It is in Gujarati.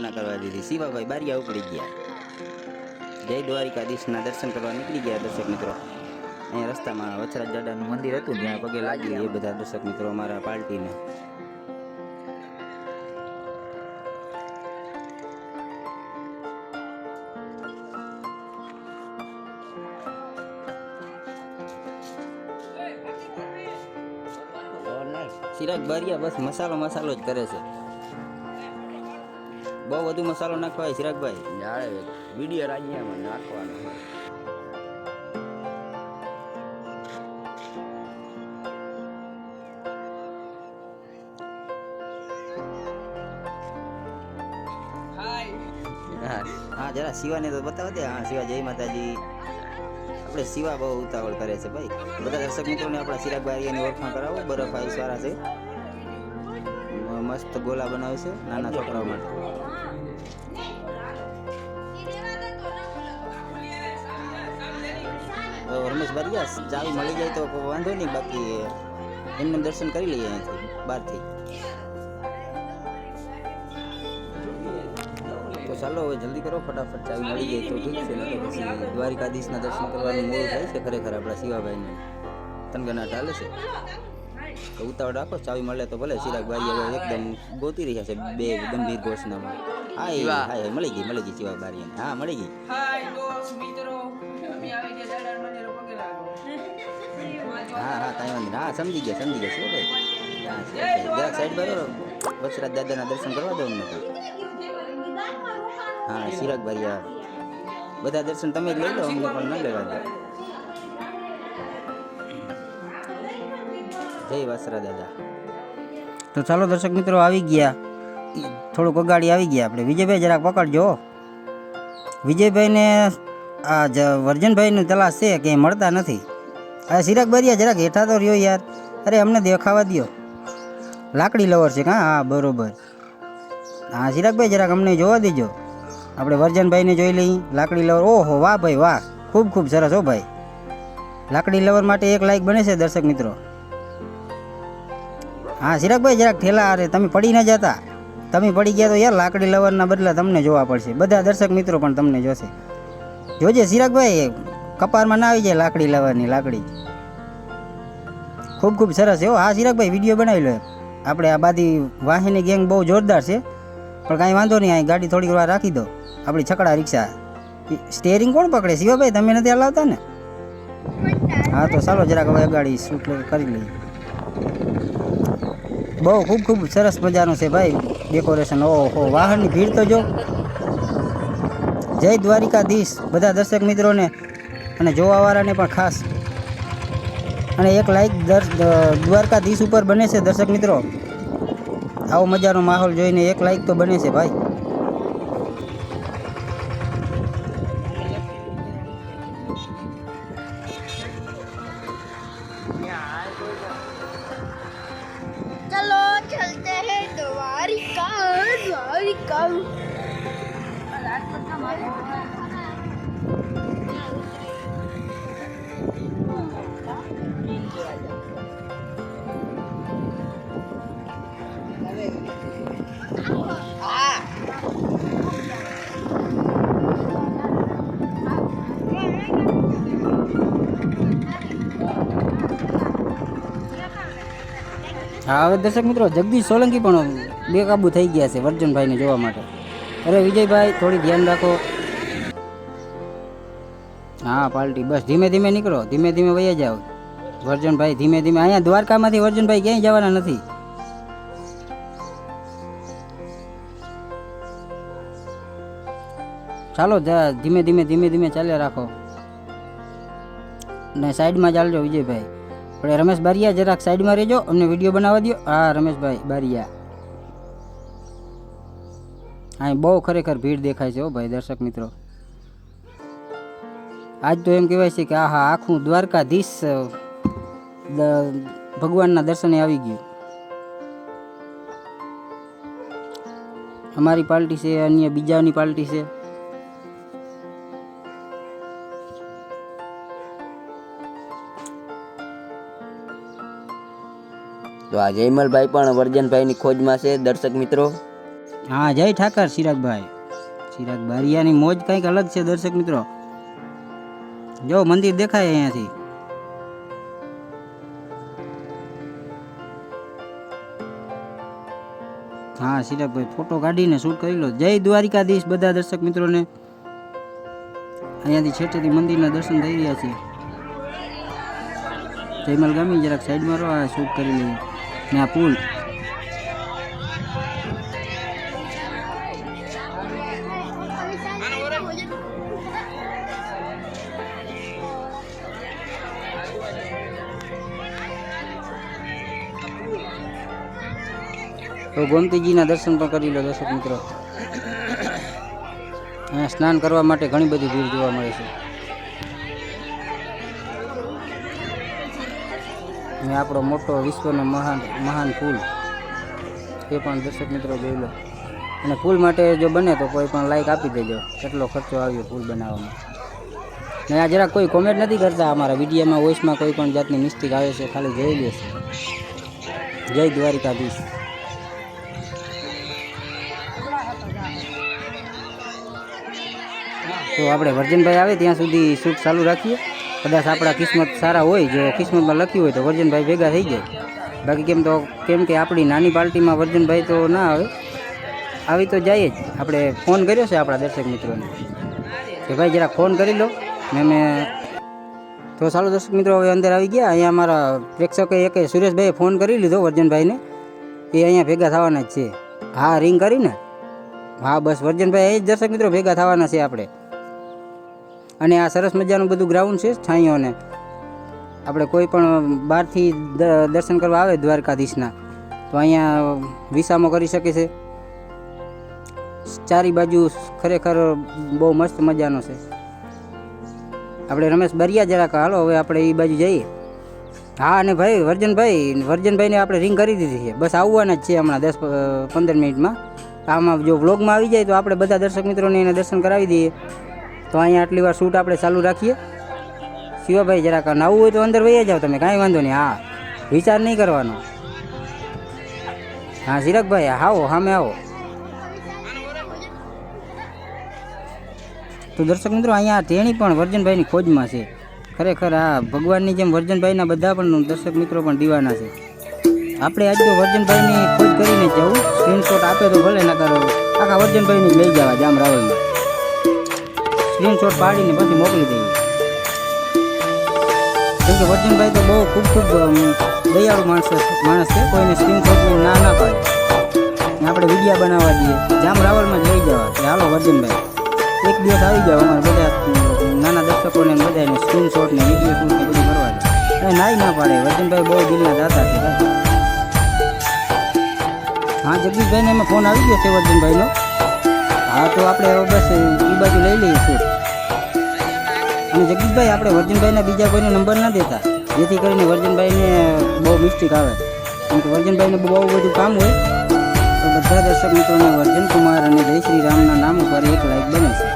શરૂઆત પણ ના કરવા દીધી શિવાભાઈ બારિયા ઉપડી ગયા જય દ્વારિકાધીશના દર્શન કરવા નીકળી ગયા દર્શક મિત્રો અહીંયા રસ્તામાં વચરાજ દાદાનું મંદિર હતું ત્યાં પગે લાગી એ બધા દર્શક મિત્રો અમારા પાર્ટીને ચિરાગ બારિયા બસ મસાલો મસાલો જ કરે છે બહુ વધુ મસાલો નાખવાય ચિરાગભાઈ. જાણે વીડિયો રાજ્યમાં નાખવાનો હા જરા શિવાને તો બતાવો દે. હા શિવા જય માતાજી. આપણે શિવા બહુ ઉતાવળ કરે છે ભાઈ. બધા દર્શક મિત્રોને આપણા ચિરાગ બારિયાની ઓળખાણ કરાવો. બરફ આવી સારા છે. મસ્ત ગોલા બનાવે છે, નાના છોકરાઓ માટે. તો રમેશ બારિયા ચાવી મળી જાય તો વાંધો નહીં, બાકી એમને દર્શન કરી લઈએ અહીંથી, બહારથી. તો ચાલો હવે જલ્દી કરો, ફટાફટ ચાવી મળી જાય તો ઠીક છે નહીં પછી દ્વારિકાધીશના દર્શન કરવાનું મોડું થાય છે ખરેખર આપણા શિવાભાઈને. તનગના ચાલે છે. તો ઉતાવળ રાખો ચાવી મળે તો ભલે. ચિરાગ બારી હવે એકદમ ગોતી રહ્યા છે બે ગંભીર ઘોષણામાં. હા એ હા મળી ગઈ મળી ગઈ ચિરાગ બારી હા મળી ગઈ. હાય હા હા કાંઈ વાંધો હા સમજી ગયા સમજી ગયા શું ભાઈ. જરાક સાઈડ રહો. વચરાજ દાદાના દર્શન કરવા દો અમને હા ચિરાગ બારિયા બધા દર્શન તમે જ લઈ લો અમને પણ ન લેવા દો. જય વાસરા દાદા. તો ચાલો દર્શક મિત્રો આવી ગયા. થોડુંક અગાડી આવી ગયા આપણે. વિજયભાઈ જરાક પકડજો. વિજયભાઈને, આ જ વર્જનભાઈનું તલાશ છે કે મળતા નથી. આ સિરાગ બરિયા જરાક હેઠા તો રહ્યો યાર. અરે, અમને દેખાવા દ્યો. લાકડી લવર છે, કાં? હા, બરોબર. હા, સિરાગભાઈ જરાક અમને જોવા દેજો. આપણે વર્જનભાઈને જોઈ લઈ લાકડી લવર ઓહો, વાહ ભાઈ, વાહ. ખૂબ ખૂબ સરસ હો ભાઈ. લાકડી લવર માટે એક લાઈક બને છે દર્શક મિત્રો. હા, ચિરાગભાઈ, જરાક ઠેલા અરે, તમે પડી ન જતા. તમે પડી ગયા તો યાર લાકડી લવરના બદલા તમને જોવા પડશે. બધા દર્શક મિત્રો પણ તમને જોશે. જોજે ચિરાગભાઈ, કપારમાં ના આવી જાય લાકડી લવરની લાકડી. ખૂબ ખૂબ સરસ. હો હા, ચિરાગભાઈ, વીડિયો બનાવી લો. આપણે આ બાધી વાહિની ગેંગ બહુ જોરદાર છે. પણ કાંઈ વાંધો નહીં, અહીં ગાડી થોડીક વાર રાખી દો. આપણી છકડા રિક્ષા. સ્ટેરિંગ કોણ પકડે? શિવાભાઈ, તમે નથી હલાવતા ને? હા, તો ચાલો જરાક હવે ગાડી શૂટ કરી લઈએ. બહુ ખૂબ ખૂબ સરસ મજાનું છે ભાઈ ડેકોરેશન ઓહો વાહનની ભીડ તો જો. જય દ્વારિકાધીશ, બધા દર્શક મિત્રોને અને જોવાવાળાને પણ ખાસ. અને એક લાઈક દ્વારકાધીશ ઉપર બને છે દર્શક મિત્રો. આવો મજાનો માહોલ જોઈને એક લાઈક તો બને છે ભાઈ. चलो चलते हैं द्वारिका द्वारिका હા, હવે દર્શક મિત્રો, જગદીશ સોલંકી પણ બેકાબુ થઈ ગયા છે વર્જનભાઈને જોવા માટે. અરે, વિજયભાઈ, થોડી ધ્યાન રાખો. હા, પાલટી, બસ, ધીમે ધીમે નીકળો, ધીમે ધીમે વયા જાઓ. વર્જનભાઈ ધીમે ધીમે, અહીંયા દ્વારકામાંથી વર્જનભાઈ ક્યાંય જવાના નથી. ચાલો ધીમે ધીમે ધીમે ધીમે ચાલ્યા રાખો. ને સાઈડમાં ચાલજો વિજયભાઈ. આપણે રમેશ બારિયા જરાક સાઈડમાં રહેજો અમને વીડિયો બનાવવા દો હા, રમેશભાઈ બારિયા. હા બહુ ખરેખર ભીડ દેખાય છે હો ભાઈ, દર્શક મિત્રો. આજ તો એમ કહેવાય છે કે આ હા, આખું દ્વારકાધીશ ભગવાનના દર્શને આવી ગયું. અમારી પાર્ટી છે, અન્ય બીજાની પાર્ટી છે. તો આ જયમલભાઈ પણ વર્જનભાઈની ખોજમાં છે, દર્શક મિત્રો. હા, જય ઠાકર ચિરાગભાઈ ચિરાગ બારિયાની મોજ કંઈક અલગ છે, દર્શક મિત્રો. જો, મંદિર દેખાય અહીંયાથી. હા ચિરાગભાઈ ફોટો કાઢીને શૂટ કરી લો. જય દ્વારિકાધીશ બધા દર્શક મિત્રોને. અહીંયાથી છેટેથી મંદિરના દર્શન થઈ રહ્યા છે. જયમલ ગામી જરાક સાઈડમાં રહો, આ શૂટ કરી લઈએ. ને આ પુલ. તો ગોમતીજીના દર્શન પણ કરી લો દર્શક મિત્રો. સ્નાન કરવા માટે ઘણી બધી ભીડ જોવા મળે છે. અને આપણો મોટો વિશ્વનો મહાન મહાન પુલ એ પણ દર્શક મિત્રો જોઈ લો. અને પુલ માટે જો બને તો કોઈ પણ લાઈક આપી દેજો. કેટલો ખર્ચો આવ્યો પુલ બનાવવામાં. ને આ જરા કોઈ કોમેન્ટ નથી કરતા અમારા વિડીયોમાં વોઇસમાં કોઈ પણ જાતની મિસ્ટેક આવે છે, ખાલી જોઈ લે છે. જય દ્વારિકાધીશ. તો આપણે વર્જનભાઈ આવે ત્યાં સુધી શૂટ ચાલુ રાખીએ. કદાચ આપણા કિસ્મત સારા હોય, જો કિસ્મતમાં લખ્યું હોય તો વર્જનભાઈ ભેગા થઈ જાય. બાકી કેમ તો, કેમ કે આપણી નાની પાર્ટીમાં વર્જનભાઈ તો ના આવે. આવી તો જાય જ. આપણે ફોન કર્યો છે આપણા દર્શક મિત્રોને. કે ભાઈ જરા ફોન કરી લો. ને મેં તો ચાલો દર્શક મિત્રો, હવે અંદર આવી ગયા. અહીંયા અમારા પ્રેક્ષકે એક સુરેશભાઈએ ફોન કરી લીધો વર્જનભાઈને. એ અહીંયા ભેગા થવાના જ છે. હા, રિંગ કરીને? હા, બસ. વર્જનભાઈ એ જ દર્શક મિત્રો ભેગા થવાના છે આપણે. અને આ સરસ મજાનું બધું ગ્રાઉન્ડ છે છાંયોને આપણે કોઈ પણ બહારથી દર્શન કરવા આવે દ્વારકાધીશના, તો અહીંયા વિસામો કરી શકે છે. ચારી બાજુ ખરેખર બહુ મસ્ત મજાનો છે. આપણે રમેશ બરિયા જરાક હાલો, હવે આપણે એ બાજુ જઈએ. હા, અને ભાઈ, વર્જનભાઈ, વર્જનભાઈને આપણે રિંગ કરી દીધી છે. બસ આવવાના જ છે હમણાં દસ, પંદર મિનિટમાં. આમાં જો વ્લોગમાં આવી જાય તો આપણે બધા દર્શક મિત્રોને એને દર્શન કરાવી દઈએ. તો અહીંયા આટલી વાર શૂટ આપણે ચાલુ રાખીએ. શિવાભાઈ જરાક નવું હોય તો અંદર વહી જાઓ તમે, કાંઈ વાંધો નહીં. હા, વિચાર નહીં કરવાનો. હા ઝીરકભાઈ આવો સામે આવો. તો દર્શક મિત્રો, અહીંયા તેણી પણ વર્જનભાઈની ખોજમાં છે. ખરેખર આ ભગવાનની જેમ વર્જનભાઈના બધા પણ દર્શક મિત્રો પણ દીવાના છે. આપણે આજ તો વર્જનભાઈની ખોજ કરીને જવું સ્ક્રીનશોટ આપે તો ભલે ના કરો આખા વર્જનભાઈને લઈ જવા, જામ રાવલમાં. સ્ક્રીનશોટ પાડીને પછી મોકલી દઈએ. કેમ કે વર્જનભાઈ તો બહુ ખૂબ ખૂબ દયાળુ માણસ માણસ છે, કોઈને સ્ક્રીનશોટ ના ના પાડે. આપણે વિડીયા બનાવવા દઈએ. જામ રાવલમાં જ લઈ જવા. કે હાલો વર્જનભાઈ એક દિવસ આવી જાવ અમારે બધા નાના દર્શકોને બધા બધાને સ્ક્રીનશોટ ને વીડિયો શૂટ ને બધું કરવા દે. અને નાઈ ના પાડે. વર્જનભાઈ બહુ દિલના દાતા છે, ભાઈ. હા, જગદીશભાઈને એમાં ફોન આવી ગયો છે વર્જનભાઈનો હા, તો આપણે બસ એ બાજુ લઈ લઈએ શૂટ અને જગદીશભાઈ, આપણે વર્જનભાઈના બીજા કોઈને નંબર ના દેતા. જેથી કરીને વર્જનભાઈને બહુ મિસ્ટેક આવે. કેમ કે વર્જનભાઈને બહુ બધું કામ હોય, તો બધા દર્શક મિત્રોને વર્જન કુમાર અને જય શ્રી રામના નામ ઉપર એક લાઈક બને છે.